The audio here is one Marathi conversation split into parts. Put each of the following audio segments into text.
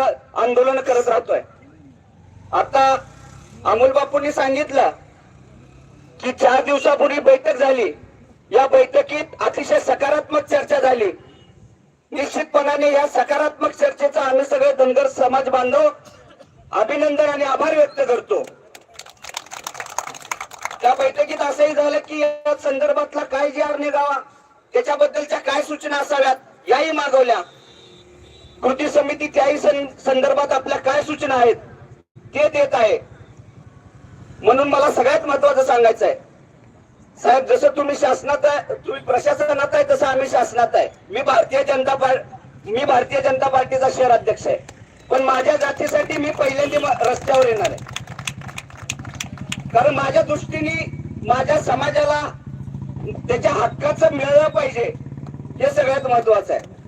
आंदोलन करत राहतोय. आता अमोल बापूंनी सांगितलं की चार दिवसापूर्वी बैठक झाली. या बैठकीत अतिशय सकारात्मक चर्चा झाली. निश्चितपणाने या सकारात्मक चर्चेचा आम्ही सगळे धनगर समाज बांधव अभिनंदन आणि आभार व्यक्त करतो. त्या बैठकीत असंही झालं की या संदर्भातला काय जी आर निघावा त्याच्याबद्दलच्या काय सूचना असाव्यात याही मागवल्या. कृती समिती त्याही सं- संदर्भात आपल्या काय सूचना आहेत ते देत आहे. म्हणून मला सगळ्यात महत्वाचं सांगायचं आहे. साहेब जसं तुम्ही शासनात आहे तुम्ही प्रशासनात आहे तसं आम्ही शासनात आहे. मी भारतीय जनता पार्टी मी भारतीय जनता पार्टीचा शहर अध्यक्ष आहे. पण माझ्या जातीसाठी मी पहिल्यांदा रस्त्यावर येणार आहे. कारण माझ्या दृष्टीने माझ्या समाजाला त्याच्या हक्काचं मिळलं पाहिजे हे सगळ्यात महत्वाचं आहे.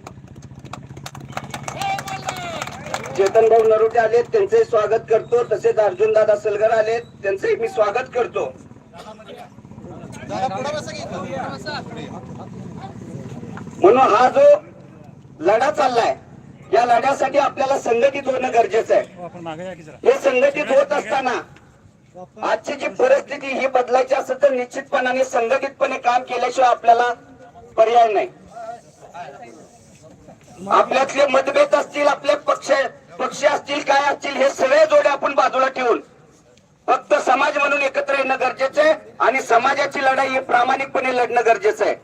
चेतन भाऊ नरोटे आले त्यांचे स्वागत करतो. तसेच अर्जुन दादा सलगर आले त्यांचे मी स्वागत करतो. म्हणून हा जो लढा चाललाय या लढ्यासाठी आपल्याला संघटित होणं गरजेचं आहे. हे संघटित होत असताना आजची जी परिस्थिती ही बदलायची असेल तर निश्चितपणाने संघटितपणे काम केल्याशिवाय आपल्याला पर्याय नाही. आपल्यातले मतभेद असतील आपले पक्ष पक्ष असतील काय असतील हे सगळे जोडे आपण बाजूला ठेवून फक्त समाज म्हणून एकत्र येणं गरजेचं आहे आणि समाजाची लढाई ही प्रामाणिकपणे लढणं गरजेचं आहे.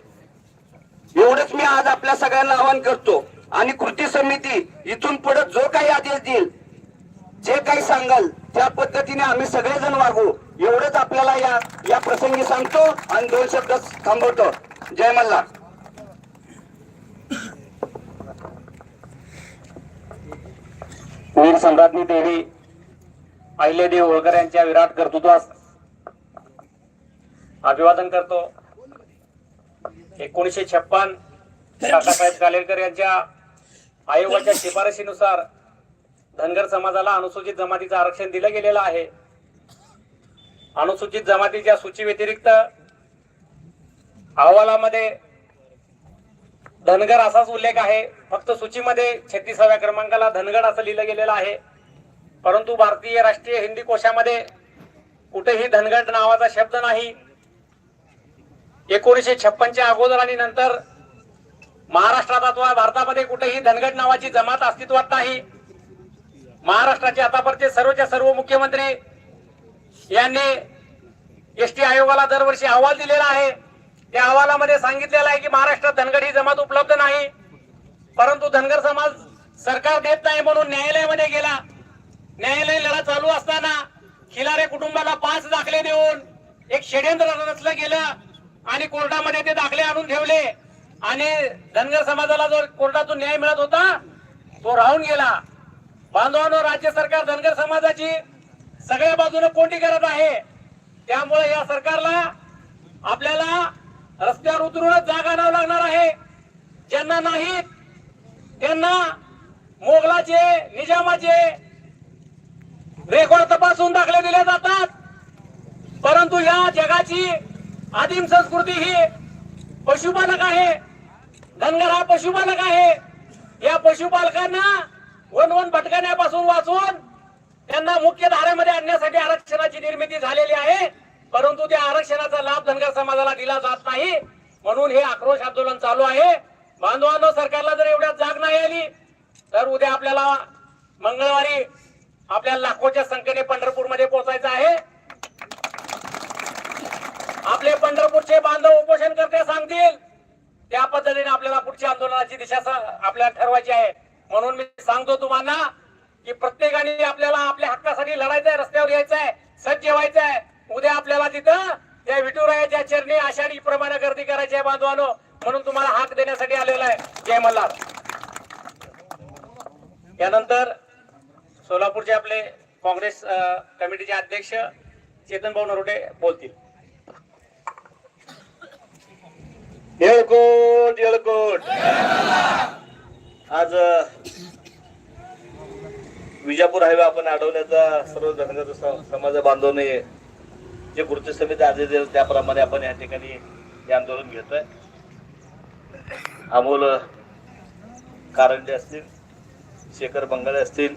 एवढंच मी आज आपल्या सगळ्यांना आवाहन करतो आणि कृती समिती इथून पुढे जो काही आदेश देईल जे काही सांगाल त्या पद्धतीने आम्ही सगळेजण वागू एवढंच आपल्याला या या प्रसंगी सांगतो आणि दोन शब्द थांबवतो. जय मल्हार. वीर सम्राज्ञी देवी अहिल्यादेवी होळकर यांच्या विराट कर्तृत्वास अभिवादन करतो. एकोणीसशे छप्पन काकासाहेब कालेडकर यांच्या आयोगाच्या शिफारशीनुसार धनगर समाजाला अनुसूचित जमातीचं आरक्षण दिलं गेलेलं आहे. अनुसूचित जमातीच्या सूची व्यतिरिक्त अहवालामध्ये धनगर असाच उल्लेख आहे. फक्त सूचीमध्ये छत्तीसाव्या क्रमांकाला धनगड असं लिहिलं गेलेलं आहे. परंतु भारतीय राष्ट्रीय हिंदी कोशामध्ये कुठेही धनगड नावाचा शब्द नाही. एकोणीसशे छप्पनच्या अगोदर आणि नंतर महाराष्ट्रात अथवा भारतामध्ये कुठेही धनगड नावाची जमात अस्तित्वात नाही. महाराष्ट्राचे आतापर्यंत सर्वच्या सर्व मुख्यमंत्री यांनी एस टी आयोगाला दरवर्षी अहवाल दिलेला आहे. त्या अहवालामध्ये सांगितलेलं आहे की महाराष्ट्रात धनगर ही जमात उपलब्ध नाही. परंतु धनगर समाज सरकार देत नाही म्हणून न्यायालयामध्ये गेला. न्यायालय लढा चालू असताना खिलारे कुटुंबाला पाच दाखले देऊन एक षडयंत्र रचलं गेलं आणि कोर्टामध्ये ते दाखले आणून ठेवले. आणि धनगर समाजाला जो कोर्टातून न्याय मिळत होता तो राहून गेला. बांधवांनो राज्य सरकार धनगर समाजाची सगळ्या बाजूने कोंडी करत आहे. त्यामुळे या सरकारला आपल्याला रस्त्यावर उतरूनच जागा आणावं लागणार आहे. ज्यांना नाहीत त्यांना मोगलाचे निजामाचे रेकॉर्ड तपासून दाखले दिले जातात. परंतु या जगाची आदिम संस्कृती ही पशुपालक आहे. धनगर हा पशुपालक आहे. या पशुपालकांना वन वन भटकण्यापासून वाचून त्यांना मुख्य धारेमध्ये आणण्यासाठी आरक्षणाची निर्मिती झालेली आहे. परंतु त्या आरक्षणाचा लाभ धनगर समाजाला दिला जात नाही. म्हणून हे आक्रोश आंदोलन चालू आहे. बांधवांनो सरकारला जर एवढ्यात जाग नाही आली तर उद्या आपल्याला मंगळवारी आपल्याला लाखोच्या संख्येने पंढरपूरमध्ये पोहोचायचं आहे. आपले पंढरपूरचे बांधव उपोषण करते सांगतील त्या पद्धतीने आपल्याला पुढच्या आंदोलनाची दिशा आपल्याला ठरवायची आहे. म्हणून मी सांगतो तुम्हाला की प्रत्येकाने आपल्याला आपल्या हक्कासाठी लढायचंय रस्त्यावर यायचं आहे सज्ज व्हायचंय. आहे उद्या आपल्याला तिथं त्या विठुरायाच्या चरणी आषाढी प्रमाणे गर्दी करायची आहे बांधवानो. म्हणून तुम्हाला हाक देण्यासाठी आलेला आहे. जय मल्हार. यानंतर सोलापूरचे आपले काँग्रेस कमिटीचे अध्यक्ष चेतन भाऊ नरोटे बोलतील. येळकोट येळकोट. आज विजापूर हायवे आपण अडवण्याचा सर्व धनगर समाज बांधवने जे कृती समिती आदेश दिले त्याप्रमाणे आपण या ठिकाणी हे आंदोलन घेतोय. अमोल कारंजे असतील शेखर बंगाळे असतील